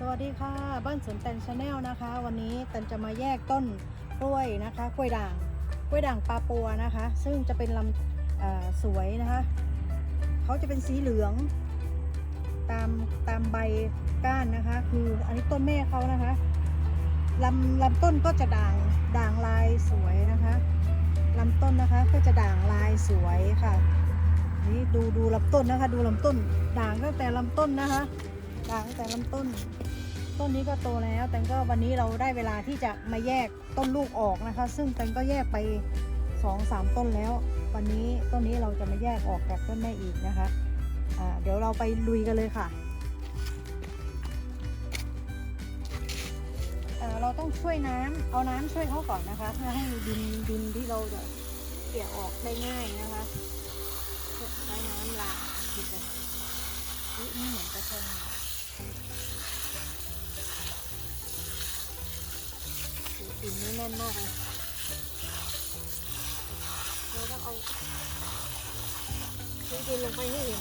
สวัสดีค่ะ บ้านสวนแตนชาแนลนะคะ วันนี้แตนจะมาแยกต้นกล้วยนะคะกล้วยด่างกล้วยด่างปลาปัวนะคะ ซึ่งจะเป็นลำสวยนะคะเขาจะเป็นสีเหลือง ตามตามใบก้านนะคะ คืออันนี้ต้นแม่เขานะคะลำลำต้นก็จะด่างด่างลายสวยนะคะลำต้นนะคะก็จะด่างลายสวยค่ะนี่ดูดูลำต้นนะคะ ดูลำต้น ด่างตั้งแต่ลำต้นนะคะด่างตั้งแต่ลำต้น ต้นนี้ก็โตแล้วแต่ก็วันนี้เราได้เวลาที่จะมาแยกต้นลูกออกนะคะ ซึ่งแตงก็แยกไปสองสามต้นแล้ว วันนี้ต้นนี้เราจะมาแยกออกจากต้นแม่อีกนะคะอ่าเดี๋ยวเราไปลุยกันเลยค่ะเราต้องช่วยน้ำเอาน้ำช่วยเขาก่อนนะคะเพื่อให้ดินดินที่เราจะเกี่ยออกได้ง่ายนะคะใช้น้ำล้างดินเลยอุ๊ยนี่เหมือนกระเทีย ดินนี่แน่นมากเลยเราต้องเอาพื้นดินลงไปให้เห็น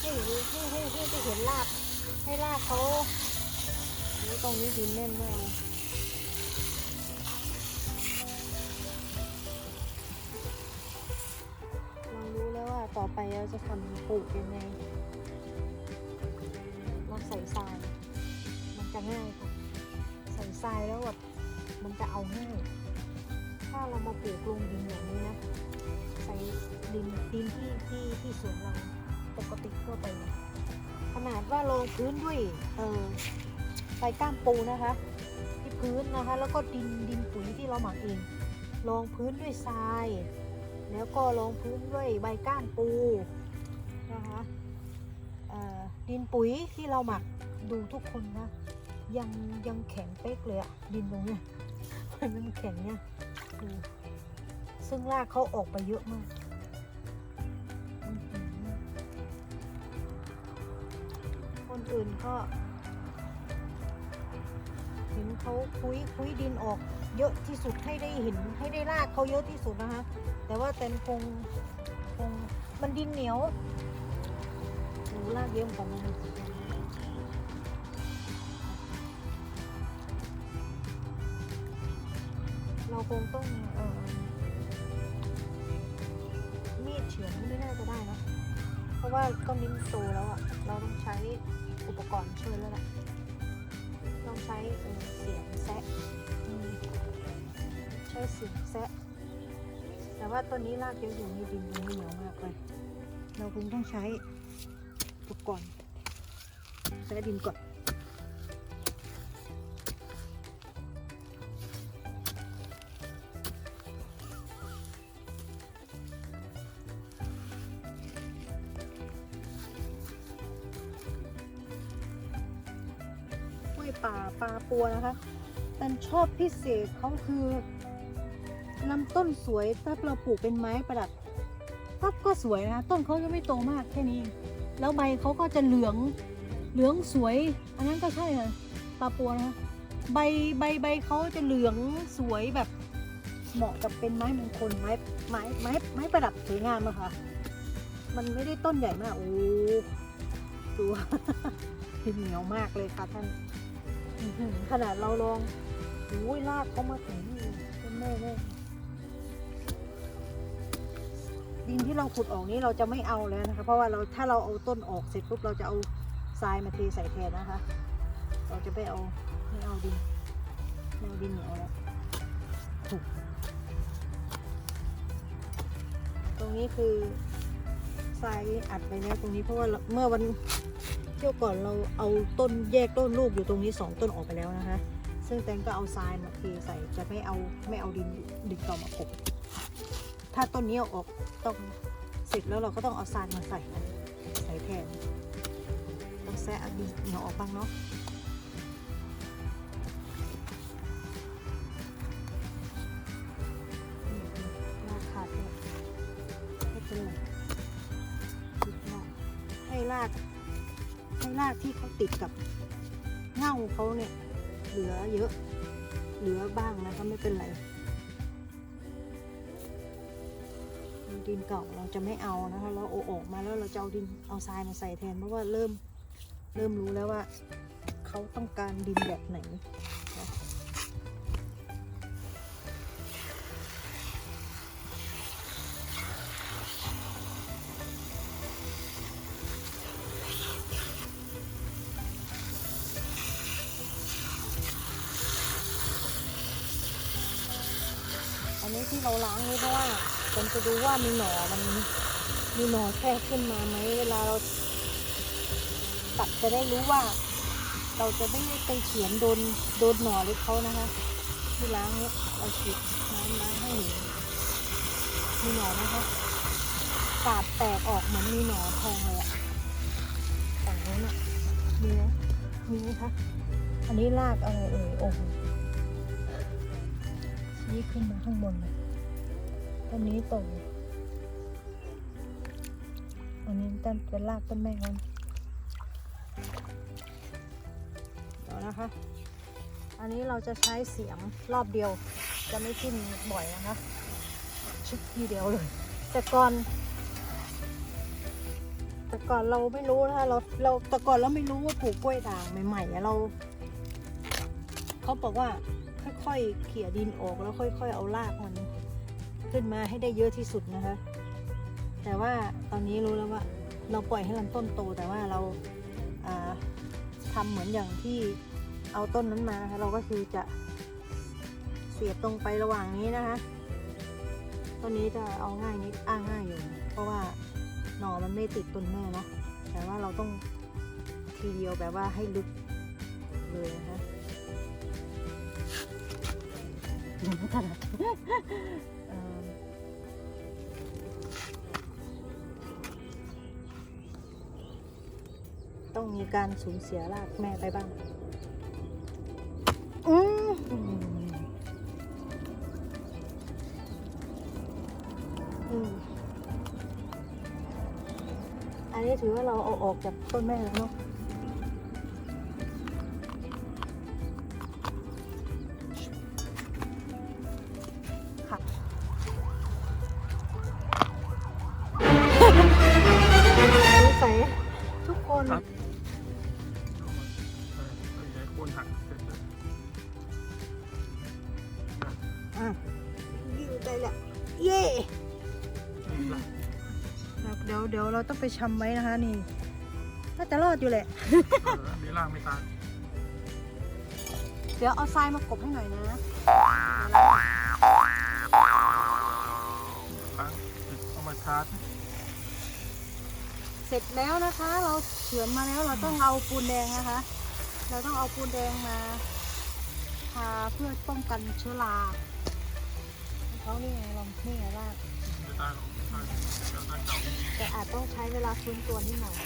ให้เห็นให้ให้ให้จะเห็นรากให้รากเขาตรงนี้ดินแน่นมากเลยเรารู้แล้วว่าต่อไปเราจะทำปลูกยังไงเราใส่ทราย มันจะง่ายค่ะ ใส่ทรายแล้วแบบ มันจะเอาง่ายถ้าเรามาปลูกลงดินอย่างนี้นะ ใส่ดินดินที่ที่ที่สวนเราปกติทั่วไปเนี่ยขนาดว่าลงพื้นด้วยเออใบก้ามปูนะคะ ที่พื้นนะคะ แล้วก็ดินดินปุ๋ยที่เราหมักเองรองพื้นด้วยทราย แล้วก็รองพื้นด้วยใบก้านปูนะคะดินปุ๋ยที่เราหมักดูทุกคนนะ ยังยังแข็งเป๊กเลยอะดินตรงเนี้ย มันแข็งเนี่ยดูซึ่งรากเขาออกไปเยอะมากคนอื่นก็เห็นเขาคุยคุยดินออกเยอะที่สุดให้ได้เห็นให้ได้รากเขาเยอะที่สุดนะคะ แต่ว่าแตนคงคงมันดินเหนียวรากเยอะของมัน เราคงต้องเออมีดเฉือนไม่น่าจะได้นะเพราะว่าต้นนี้มันโตแล้วอะ เราต้องใช้อุปกรณ์ช่วยแล้วแหละต้องใช้เสียงแซะใช้เสียงแซะแต่ว่าต้นนี้รากเยอะอยู่ในดินมันเหนียวมากเลย เราคงต้องใช้อุปกรณ์แซะดินก่อน วนะคะแต่ชอบพิเศษเขาคือลำต้นสวยถ้าเราปลูกเป็นไม้ประดับก็ก็สวยนะต้นเขาจะไม่โตมากแค่นี้ แล้วใบเขาก็จะเหลืองเหลืองสวย อันนั้นก็ใช่ค่ะปลาปัวนะคะใบใบใบเขาจะเหลืองสวยแบบเหมาะกับเป็นไม้มงคลไม้ไม้ไม้ไม้ประดับสวยงามอะค่ะ มันไม่ได้ต้นใหญ่มากโอ้ดูเหนียวมากเลยค่ะท่าน ขนาดเราลองโอ้ยลากเขามาถึงนี่ต้นแม่แม่ดินที่เราขุดออกนี้เราจะไม่เอาแล้วนะคะ เพราะว่าเราถ้าเราเอาต้นออกเสร็จปุ๊บเราจะเอาทรายมาเทใส่แทนนะคะ เราจะไม่เอาไม่เอาดินไม่เอาดินเหนียวแล้วถูกตรงนี้คือทรายอัดไปแล้วตรงนี้เพราะว่าเมื่อวัน เที่ยวก่อนเราเอาต้นแยกต้นลูกอยู่ตรงนี้สองต้นออกไปแล้วนะคะ ซึ่งแตงก็เอาทรายมาเทใส่จะไม่เอาไม่เอาดินดินต่อมากบถ้าต้นนี้ออกต้องเสร็จแล้วเราก็ต้องเอาทรายมาใส่ใส่แทนต้องแซะดินเหนียวออกบ้างเนาะนี่รากขาดเนี่ยไม่เป็นไรติดรากให้ราก รากที่เขาติดกับเง่าเขาเนี่ย เหลือเยอะ เหลือบ้างนะคะไม่เป็นไรดินเก่าเราจะไม่เอานะคะเราโอาออกมาแล้วเราจะเอาดินเอาทรายมาใส่แทนเพราะว่าเริ่มเริ่มรู้แล้วว่าเขาต้องการดินแบบไหน อันนี้ที่เราล้างนี่เพราะว่าผมจะดูว่ามีหนอมันมีหนอแทรกขึ้นมาไหมเวลาเราตัดจะได้รู้ว่า เราจะไม่ไปเขียนโดนโดนหนอหรือเขานะคะที่ล้างเนี้ยเราฉีดน้ำล้างให้มีหนอไหมคะกาดแตกออกเหมือนมีหนอแทงเลยอะฝั่งนู้นอะมีไหมมีไหมคะอันนี้ลากอะไรเอ่ยโอ้โห ชี้ขึ้นมาข้างบนเลยต้นนี้โตอันนี้ต้นเป็นรากต้นแม่กันเดี๋ยวนะคะ อันนี้เราจะใช้เสียมรอบเดียว จะไม่จิ้มบ่อยนะคะชุดทีเดียวเลย แต่ก่อนแต่ก่อนเราไม่รู้นะคะเราเราแต่ก่อนเราไม่รู้ว่าปลูกกล้วยด่างใหม่ๆเราเขาบอกว่า ค่อยๆเขี่ยดินออกแล้วค่อย ๆ เอารากมันขึ้นมาให้ได้เยอะที่สุดนะคะ แต่ว่าตอนนี้รู้แล้วว่าเราปล่อยให้ลำต้นโตแต่ว่าเราาทำเหมือนอย่างที่เอาต้นนั้นมานะคะเราก็คือจะเสียบตรงไประหว่างนี้นะคะต้นนี้จะเอาง่ายนิดอ้างง่ายอยู่ เพราะว่าหน่อมันไม่ติดต้นแม่เนาะแต่ว่าเราต้องทีเดียวแบบว่าให้ลึกเลยนะคะ ต้องมีการสูญเสียรากแม่ไปบ้างอืมอันนี้ถือว่าเราเอาออกจากต้นแม่แล้วเนาะ ต้องไปชำไว้นะคะ นี่น่าจะรอดอยู่แหละเอออันนี้ล่างไม่ตายเดี๋ยวเอาทรายมากบให้หน่อยนะครั้งเอามาชาร์จเสร็จแล้วนะคะ เราเฉือนมาแล้วเราต้องเอาปูนแดงนะคะ เราต้องเอาปูนแดงมาทาเพื่อป้องกันเชื้อราเขานี่ไงลองนี่ไงว่าไม่ตายหรอก แต่อาจต้องใช้เวลาฟื้นตัวนิดหน่อย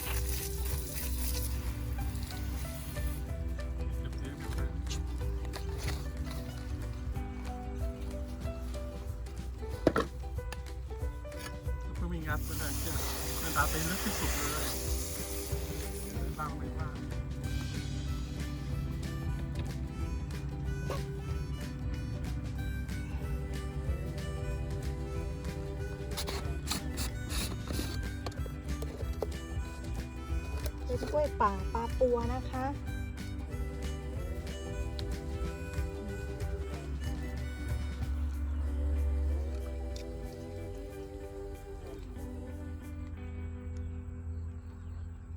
กล้วยป่าปลาปัวนะคะ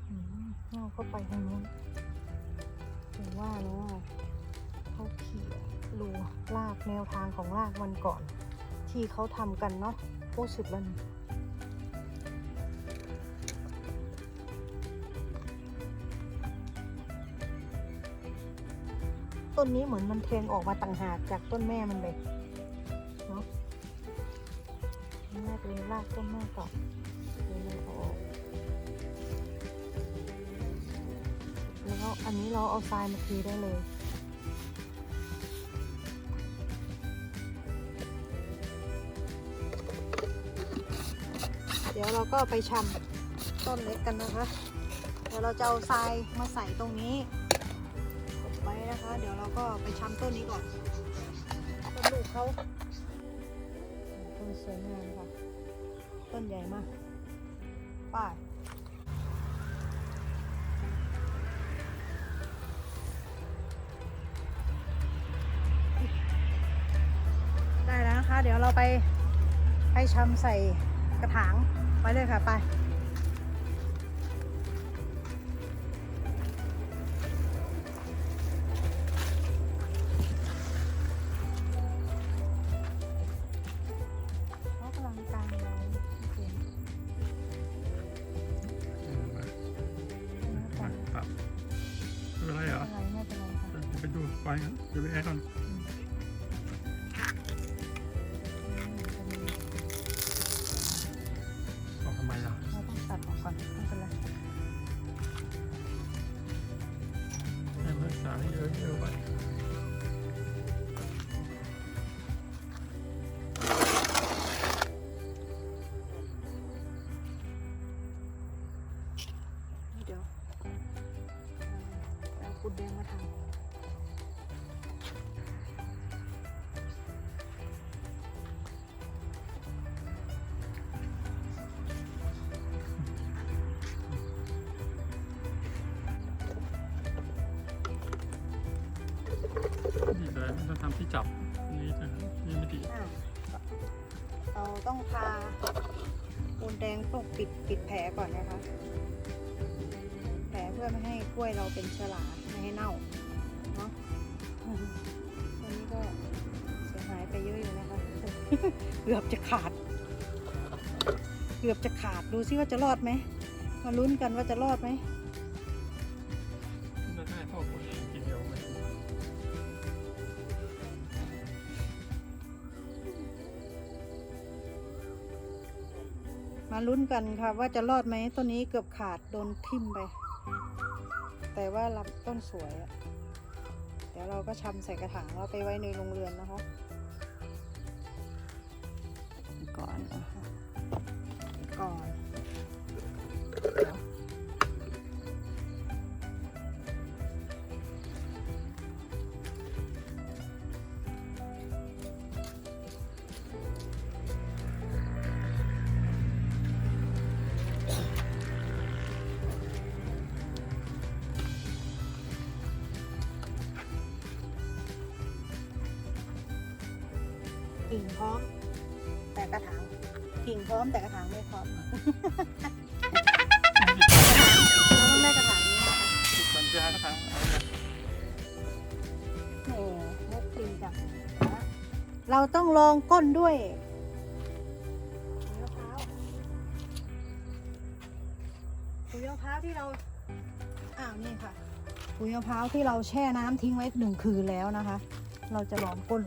อืมเอาเข้าไปทางนู้นถึงว่าแล้วว่าเขาเขี่ยรูลากแนวทางของลากวันก่อน ที่เขาทำกันเนาะโอ้สุดแล้ว ต้นนี้เหมือนมันแทงออกมาต่างหากจากต้นแม่มันเลยเนาะแม่เป็นรากต้นแม่ก่อนเดี๋ยเราออกแล้วอันนี้เราเอาทรายมาทีได้เลยเดี๋ยวเราก็ไปชำต้นเล็กกันนะคะ เดี๋ยวเราจะเอาทรายมาใส่ตรงนี้ คะ เดี๋ยวเราก็ไปช้ำต้นนี้ก่อนต้นลูกเขาต้นสวยงามค่ะ ต้นใหญ่มากป้ายได้แล้วนะคะ เดี๋ยวเราไปให้ช้ำใส่กระถางไปเลยค่ะไป ส ดีเลยไม่ต้องทำที่จับนี่จะนี่ไม่ดีอะเราต้องทาปูนแดงต้องปิดปิดแผลก่อนนะคะ แผลเพื่อไม่ให้กล้วยเราเป็นเชื้อราไม่ให้เน่าเนาะวันนี้ก็เสียหายไปเยอะอยู่นะคะเกือบจะขาด เกือบจะขาดดูซิว่าจะรอดไหมมาลุ้นกันว่าจะรอดไหม ลุ้นกันค่ะว่าจะรอดไหมต้นนี้เกือบขาดโดนทิ่มไป แต่ว่าลำต้นสวยอะเดี๋ยวเราก็ชำใส่กระถางเราไปไว้ในโรงเรือนนะคะก่อนนะคะก่อน แต่กระถางกิ่งพร้อมแต่กระถางไม่พร้อมเราต้องได้กระถางนี้นะคะติดสัญญาณทางเอาเลยแหมมุกจริงจังเราต้องลองก้นด้วยปุ๋ยมะพร้าวปุ๋ยมะพร้าวที่เราอ้าวนี่ค่ะปุ๋ยมะพร้าวที่เราแช่น้ำทิ้งไว้หนึ่งคืนแล้วนะคะ เราจะลองก้น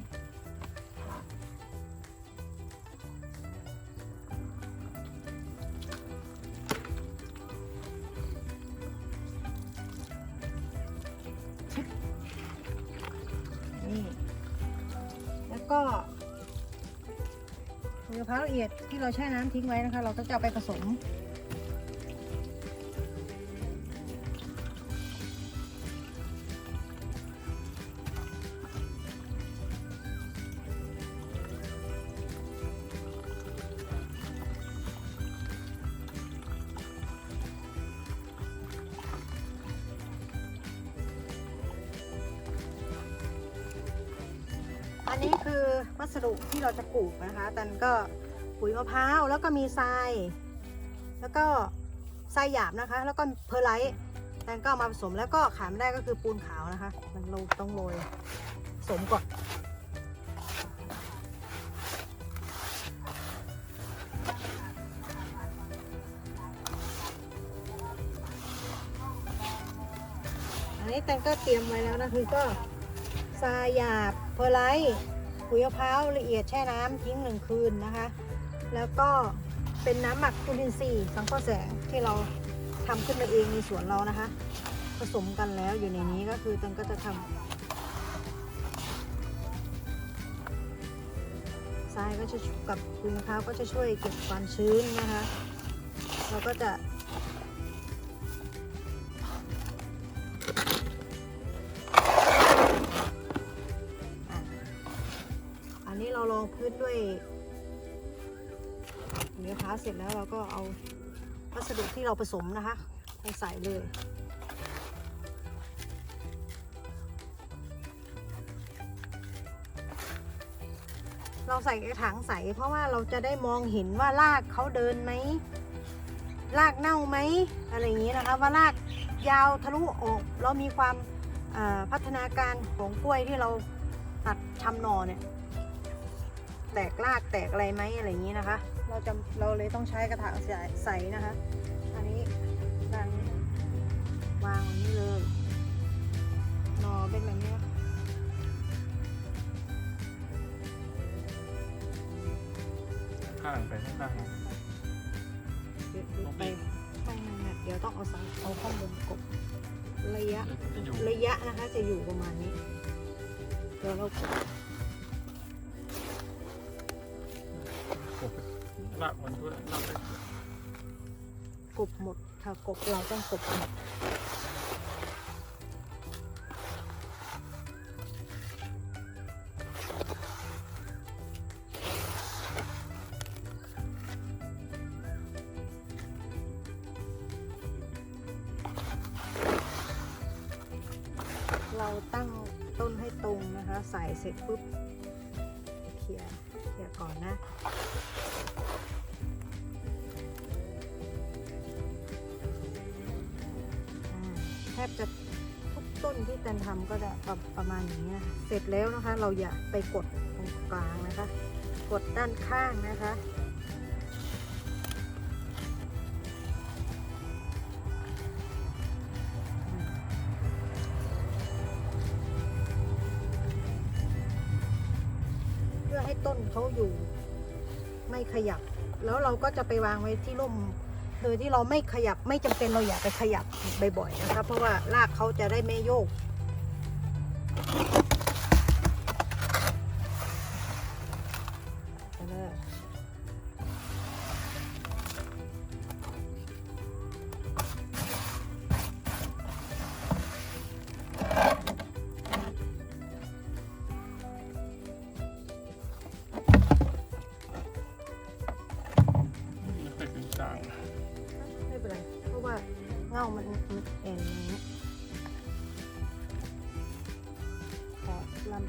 ก็มะพร้าวละเอียดที่เราแช่น้ำทิ้งไว้นะคะ เราก็จะเอาไปผสม ก็ปุ๋ยมะพร้าวแล้วก็มีทราย แล้วก็ทรายหยาบนะคะ แล้วก็เพอร์ไลท์แต่ก็ามาผสมแล้วก็ขาดไม่ได้ก็คือปูนขาวนะคะ มันเราต้องโรยผสมก่อนอันนี้แตงก็เตรียมไว้แล้วนะคือก็ทรายหยาบเพอร์ไลท์ ปุ๋ยมะพร้าวละเอียดแช่น้ำทิ้งหนึ่งคืนนะคะ แล้วก็เป็นน้ำหมักจุลินทรีย์สังเคราะห์แสงที่เราทำขึ้นมาเองในสวนเรานะคะ ผสมกันแล้วอยู่ในนี้ก็คือตันก็จะทำทรายก็จะกับปุ๋ยมะพร้าวก็จะช่วยเก็บความชื้นนะคะเราก็จะ พื้นด้วยเนื้อพ้าเสร็จแล้วเราก็เอาวัสดุที่เราผสมนะคะไปใส่เลยเราใส่กระถางใสเพราะว่าเราจะได้มองเห็นว่ารากเขาเดินไหมรากเน่าไหมอะไรอย่างนี้นะคะว่ารากยาวทะลุออกแล้วมีความพัฒนาการของกล้วยที่เราตัดชำหนอเนี่ย แตกรากแตกอะไรไหมอะไรอย่างนี้นะคะ เราจะเราเลยต้องใช้กระถางใสใสนะคะ อันนี้ดันวางอย่างนี้เลยหนอเป็นแบบนี้ข้างไปข้างเดี๋ยวเดี๋ยวไปไม่ไม่ไม่เดี๋ยวต้องเอาสังเอาข้อมูลกบระยะจะอยู่ระยะนะคะจะอยู่ประมาณนี้เดี๋ยวเรา ลากมันด้วยลากไปกบหมด ถ้ากบเราต้องกบหมด ร็จแล้วนะคะ เราอย่าไปกดตรงกลางนะคะ กดด้านข้างนะคะเพื่อให้ต้นเขาอยู่ไม่ขยับ แล้วเราก็จะไปวางไว้ที่ร่ม โดยที่เราไม่ขยับไม่จำเป็นเราอย่าไปขยับบ่อยๆนะคะเพราะว่ารากเขาจะได้ไม่โยก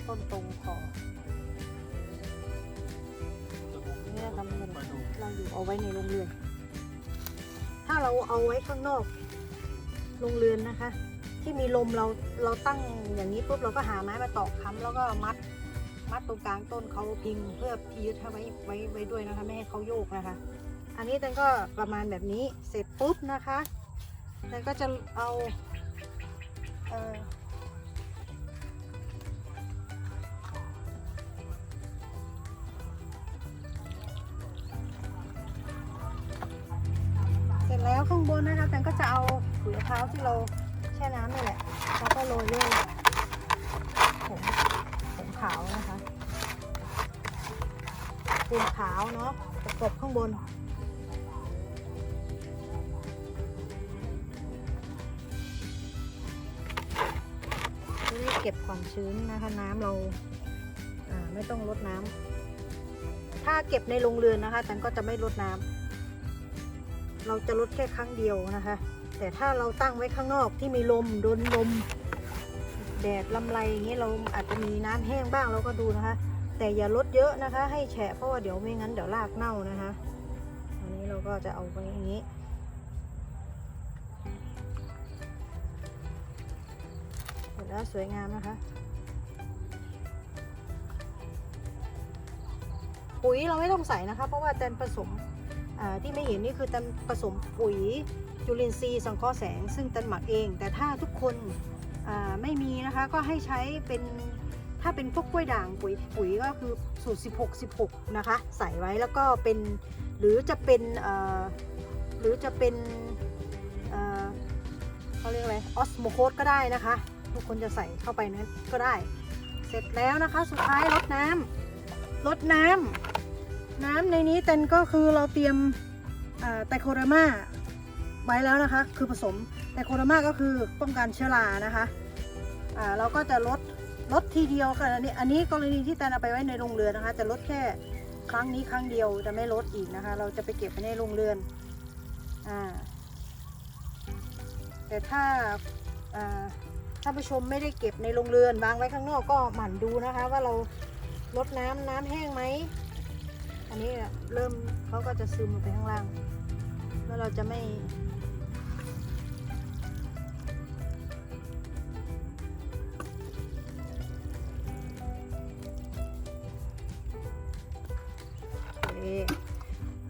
ต้นตรงขอนี่นะคะมันไปดูเราอยู่เอาไว้ในโรงเรือน ถ้าเราเอาไว้ข้างนอกโรงเรือนนะคะ ที่มีลมเราเราตั้งอย่างนี้ปุ๊บเราก็หาไม้มาตอกค้ำแล้วก็มัด มัดตรงกลางต้นเขาพิงเพื่อพิยึดให้ไว้ไว้ไว้ด้วยนะคะ ไม่ให้เขาโยกนะคะ อันนี้ตันก็ประมาณแบบนี้เสร็จปุ๊บนะคะตันก็จะเอาเอ่อ แล้วข้างบนนะคะตันก็จะเอาถุงเท้าวที่เราแช่น้ำนี่แหละแล้วก็โรยด้วยผงผงขาวนะคะปูนขาวเนาะประกบข้างบนจะได้เก็บความชื้นนะคะน้ำเราไม่ต้องลดน้ำถ้าเก็บในโรงเรือนนะคะแต่ก็จะไม่ลดน้ำ เราจะลดแค่ครั้งเดียวนะคะ แต่ถ้าเราตั้งไว้ข้างนอกที่มีลมโดนลม แดดลำไรอย่างนี้เราอาจจะมีน้ำแห้งบ้างเราก็ดูนะคะ แต่อย่าลดเยอะนะคะ ให้แฉะเพราะว่าเดี๋ยวไม่งั้นเดี๋ยวรากเน่านะคะอันนี้เราก็จะเอาไว้อย่างนี้เสร็จแล้วสวยงามนะคะปุ๋ยเราไม่ต้องใส่นะคะ เพราะว่าแตนผสม ที่ไม่เห็นนี่คือแตนผสมปุ๋ยจุลินทรีย์สังเคราะห์แสง ซึ่งแตนหมักเอง แต่ถ้าทุกคนไม่มีนะคะก็ให้ใช้เป็นถ้าเป็นพวกกล้วยด่างปุ๋ยปุ๋ยก็คือสูตร 16 16 นะคะ ใส่ไว้แล้วก็เป็นหรือจะเป็นหรือจะเป็นเอ่อเขาเรียกอะไรออสโมโคสก็ได้นะคะ ทุกคนจะใส่เข้าไปนั้นก็ได้ เสร็จแล้วนะคะ สุดท้ายรดน้ำรดน้ำ น้ำในนี้เต็นก็คือเราเตรียมอ่าไตโคเดอร์มาไว้แล้วนะคะ คือผสมไตโคเดอร์มาก็คือป้องกันเชื้อรานะคะอ่าเราก็จะลดลดทีเดียวค่ะอันนี้อันนี้กรณีที่แตนเอาไปไว้ในโรงเรือนนะคะ จะลดแค่ครั้งนี้ครั้งเดียวจะไม่ลดอีกนะคะ เราจะไปเก็บไว้ในโรงเรือนอ่าแต่ถ้าอ่าท่านผู้ชมไม่ได้เก็บในโรงเรือนวางไว้ข้างนอกก็หมั่นดูนะคะ ว่าเราลดน้ำน้ำแห้งไหม อันนี้เริ่มเขาก็จะซึมลงไปข้างล่าง แล้วเราจะไม่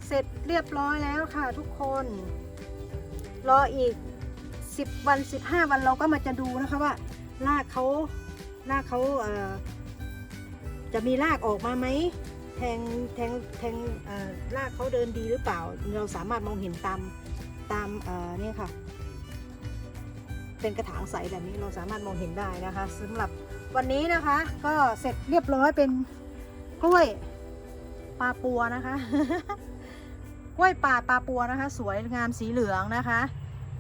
เสร็จเรียบร้อยแล้วค่ะทุกคน รออีก 10 วัน 15 วันเราก็มาจะดูนะคะว่ารากเขารากเขาเจะมีรากออกมาไหม แทงแทงแทงรากเขาเดินดีหรือเปล่า เราสามารถมองเห็นตามตามเอ่อเนี่ยค่ะ เป็นกระถางใสแบบนี้เราสามารถมองเห็นได้นะคะสำหรับวันนี้นะคะ ก็เสร็จเรียบร้อยเป็นกล้วยปลาปัวนะคะกล้วยป่าปลาปัวนะคะ สวยงามสีเหลืองนะคะ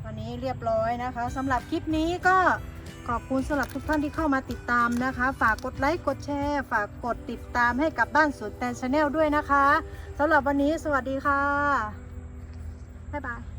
วันนี้เรียบร้อยนะคะสำหรับคลิปนี้ก็ ขอบคุณสำหรับทุกท่านที่เข้ามาติดตามนะคะ ฝากกดไลค์กดแชร์ ฝากกดติดตามให้กับบ้านสวนแตนชาแนลด้วยนะคะสำหรับวันนี้สวัสดีค่ะบ๊ายบาย